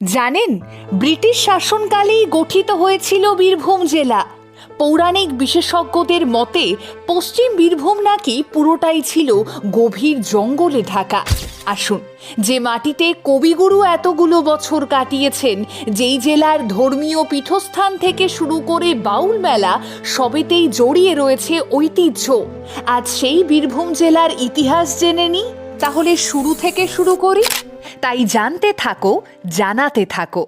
জানেন, ব্রিটিশ শাসনকালেই গঠিত হয়েছিল বীরভূম জেলা। পৌরাণিক বিশেষজ্ঞদের মতে, পশ্চিম বীরভূম নাকি পুরোটাই ছিল গভীর জঙ্গলে ঢাকা। আসুন, যে মাটিতে কবিগুরু এতগুলো বছর কাটিয়েছেন, যেই জেলার ধর্মীয় পীঠস্থান থেকে শুরু করে বাউল মেলা সবেতেই জড়িয়ে রয়েছে ঐতিহ্য। আজ সেই বীরভূম জেলার ইতিহাস জেনে নিই, তাহলে শুরু থেকে শুরু করি। তাই জানতে থাকো, জানাতে থাকো।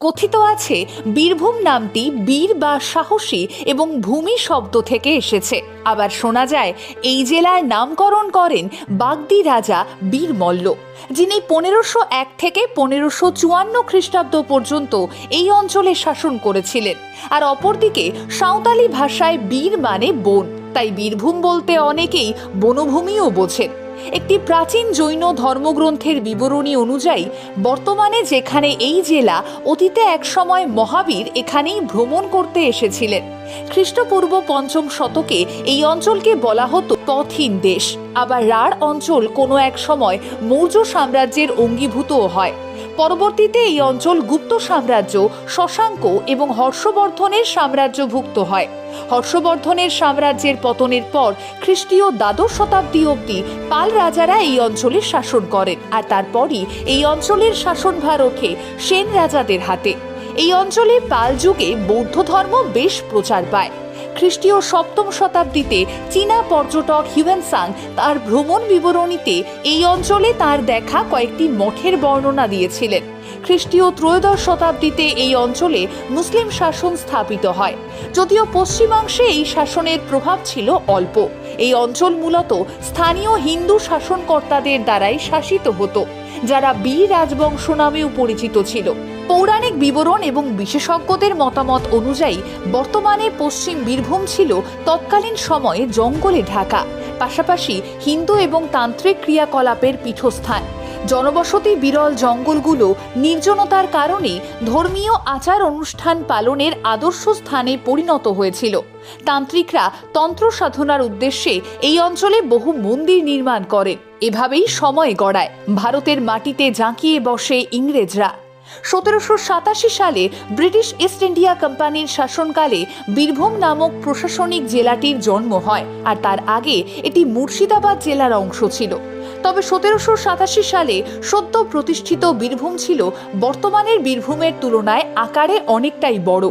কথিত আছে, বীরভূম নামটি বীর বা সাহসী এবং ভূমি শব্দ থেকে এসেছে। আবার শোনা যায়, এই জেলার নামকরণ করেন বাগদি রাজা বীরমল্ল, যিনি পনেরোশো এক থেকে পনেরোশো চুয়ান্ন খ্রিস্টাব্দ পর্যন্ত এই অঞ্চলে শাসন করেছিলেন। আর অপরদিকে, সাঁওতালি ভাষায় বীর মানে বন, তাই বীরভূম বলতে অনেকেই বনভূমিও বোঝেন। একটি প্রাচীন জৈন ধর্মগ্রন্থের বিবরণী অনুযায়ী, বর্তমানে যেখানে এই জেলা অতীতে একসময় মহাবীর এখানেই ভ্রমণ করতে এসেছিলেন। খ্রিস্টপূর্ব পঞ্চম শতকে এই অঞ্চলকে বলা হতো পথিন দেশ। আবার রাঢ় অঞ্চল কোনো এক সময় মৌর্য সাম্রাজ্যের অঙ্গীভূতও হয়। পরবর্তীতে এই অঞ্চল গুপ্ত সাম্রাজ্য, শশাঙ্ক এবং হর্ষবর্ধনের সাম্রাজ্যভুক্ত হয়। হর্ষবর্ধনের সাম্রাজ্যের পতনের পর খ্রিস্টীয় দ্বাদশ শতাব্দী অবধি পাল রাজারা এই অঞ্চলে শাসন করেন আর তারপরই এই অঞ্চলের শাসনভার ওঠে সেন রাজাদের হাতে। এই অঞ্চলে পাল যুগে বৌদ্ধ ধর্ম বেশ প্রচার পায়। খ্রিস্টীয় সপ্তম শতাব্দীতে চীনা পর্যটক হিউয়েনসাং তার ভ্রমণ বিবরণীতে এই অঞ্চলে তার দেখা কয়েকটি মঠের বর্ণনা দিয়েছিলেন। খ্রিস্টীয় ত্রয়োদশ শতাব্দীতে এই অঞ্চলে মুসলিম শাসন স্থাপিত হয়। যদিও পশ্চিমাংশে এই শাসনের প্রভাব ছিল অল্প। এই অঞ্চল মূলত স্থানীয় হিন্দু শাসনকর্তাদের দ্বারাই শাসিত হতো, যারা বীর রাজবংশ নামেও পরিচিত ছিল। পৌরাণিক বিবরণ এবং বিশেষজ্ঞদের মতামত অনুযায়ী, বর্তমানে পশ্চিম বীরভূম ছিল তৎকালীন সময়ে জঙ্গলে ঢাকা, পাশাপাশি হিন্দু এবং তান্ত্রিক ক্রিয়াকলাপের পীঠস্থান। জনবসতি বিরল জঙ্গলগুলো নির্জনতার কারণে ধর্মীয় আচার অনুষ্ঠান পালনের আদর্শ স্থানে পরিণত হয়েছিল। তান্ত্রিকরা তন্ত্র সাধনার উদ্দেশ্যে এই অঞ্চলে বহু মন্দির নির্মাণ করেন এভাবেই সময় গড়ায়। ভারতের মাটিতে জাঁকিয়ে বসে ইংরেজরা। সতেরোশো সাতাশি সালে ব্রিটিশ ইস্ট ইন্ডিয়া কোম্পানির শাসনকালে বীরভূম নামক প্রশাসনিক জেলাটির জন্ম হয়, আর তার আগে এটি মুর্শিদাবাদ জেলার অংশ ছিল। তবে সতেরোশো সাতাশি সালে সদ্য প্রতিষ্ঠিত বীরভূম ছিল বর্তমানের বীরভূমের তুলনায় আকারে অনেকটাই বড়।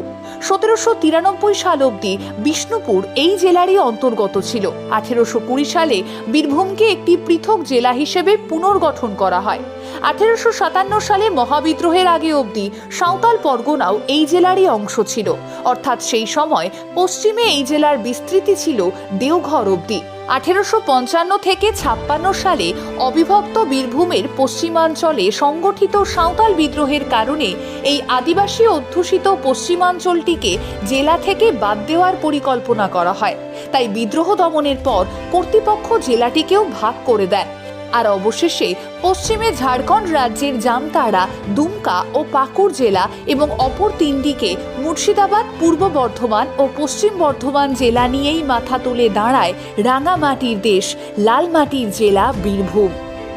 সতেরোশো তিরানব্বই সাল অবধি বিষ্ণুপুর এই জেলারই অন্তর্গত ছিল। আঠেরোশো কুড়ি সালে বীরভূমকে একটি পৃথক জেলা হিসেবে পুনর্গঠন করা হয়। আঠেরোশো সাতান্ন সালে মহাবিদ্রোহের আগে অবধি সাঁওতাল পরগনাও এই জেলারই অংশ ছিল। অর্থাৎ সেই সময় পশ্চিমে এই জেলার বিস্তৃতি ছিল দেওঘর অবধি। আঠেরোশো পঞ্চান্ন থেকে ছাপ্পান্ন সালে অবিভক্ত বীরভূমের পশ্চিমাঞ্চলে সংগঠিত সাঁওতাল বিদ্রোহের কারণে এই আদিবাসী অধ্যুষিত পশ্চিমাঞ্চলটিকে জেলা থেকে বাদ দেওয়ার পরিকল্পনা করা হয়। তাই বিদ্রোহ দমনের পর কর্তৃপক্ষ জেলাটিকেও ভাগ করে দেন আর অবশেষে পশ্চিমে ঝাড়খণ্ড রাজ্যের জামতাড়া, দুমকা ও পাকুড় জেলা এবং অপর তিন দিকে মুর্শিদাবাদ, পূর্ব বর্ধমান ও পশ্চিম বর্ধমান জেলা নিয়েই মাথা তুলে দাঁড়ায় রাঙামাটির দেশ লাল মাটির জেলা বীরভূম।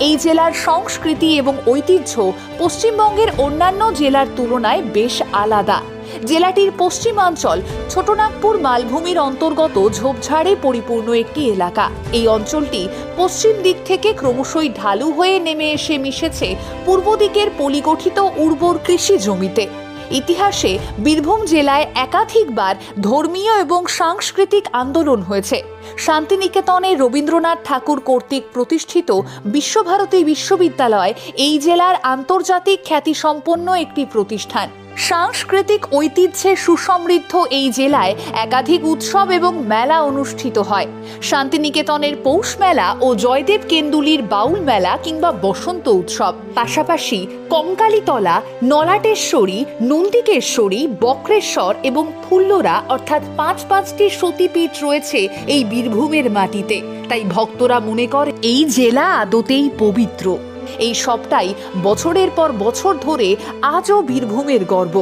এই জেলার সংস্কৃতি এবং ঐতিহ্য পশ্চিমবঙ্গের অন্যান্য জেলার তুলনায় বেশ আলাদা। জেলাটির পশ্চিমাঞ্চল ছোটনাগপুর মালভূমির অন্তর্গত ঝোপঝাড়ে পরিপূর্ণ একটি এলাকা। এই অঞ্চলটি পশ্চিম দিক থেকে ক্রমশই ঢালু হয়ে নেমে এসে মিশেছে পূর্ব দিকের পলিগঠিত উর্বর কৃষি জমিতে। ইতিহাসে বীরভূম জেলায় একাধিকবার ধর্মীয় এবং সাংস্কৃতিক আন্দোলন হয়েছে। শান্তিনিকেতনে রবীন্দ্রনাথ ঠাকুর কর্তৃক প্রতিষ্ঠিত বিশ্বভারতী বিশ্ববিদ্যালয় এই জেলার আন্তর্জাতিক খ্যাতিসম্পন্ন একটি প্রতিষ্ঠান। সাংস্কৃতিক ঐতিহ্যে সুসমৃদ্ধ এই জেলায় একাধিক উৎসব এবং মেলা অনুষ্ঠিত হয়। শান্তিনিকেতনের পৌষ মেলা ও জয়দেব কেন্দুলির বাউল মেলা কিংবা বসন্ত উৎসব। পাশাপাশি কঙ্কালীতলা, নলাটেশ্বরী, নন্দিকেশ্বরী, বক্রেশ্বর এবং ফুল্লরা অর্থাৎ পাঁচ পাঁচটি সতীপীঠ রয়েছে এই বীরভূমের মাটিতে। তাই ভক্তরা মনে করে, এই জেলা আদতেই পবিত্র। এই সবটাই বছরের পর বছর ধরে আজও বীরভূমের গর্ব।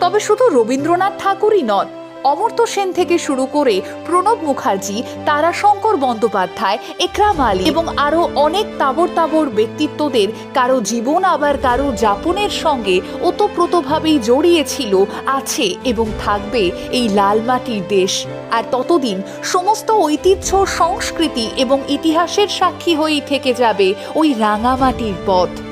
তবে শুধু রবীন্দ্রনাথ ঠাকুরই নন অমর্ত্য সেন থেকে শুরু করে প্রণব মুখার্জি, তারাশঙ্কর বন্দ্যোপাধ্যায়, একরাম আলী এবং আরও অনেক তাবর তাবর ব্যক্তিত্বদের কারও জীবন আবার কারও যাপনের সঙ্গে ওতপ্রোতভাবেই জড়িয়েছিল, আছে এবং থাকবে এই লাল মাটির দেশ। আর ততদিন সমস্ত ঐতিহ্য, সংস্কৃতি এবং ইতিহাসের সাক্ষী হয়েই থেকে যাবে ওই রাঙামাটির পথ।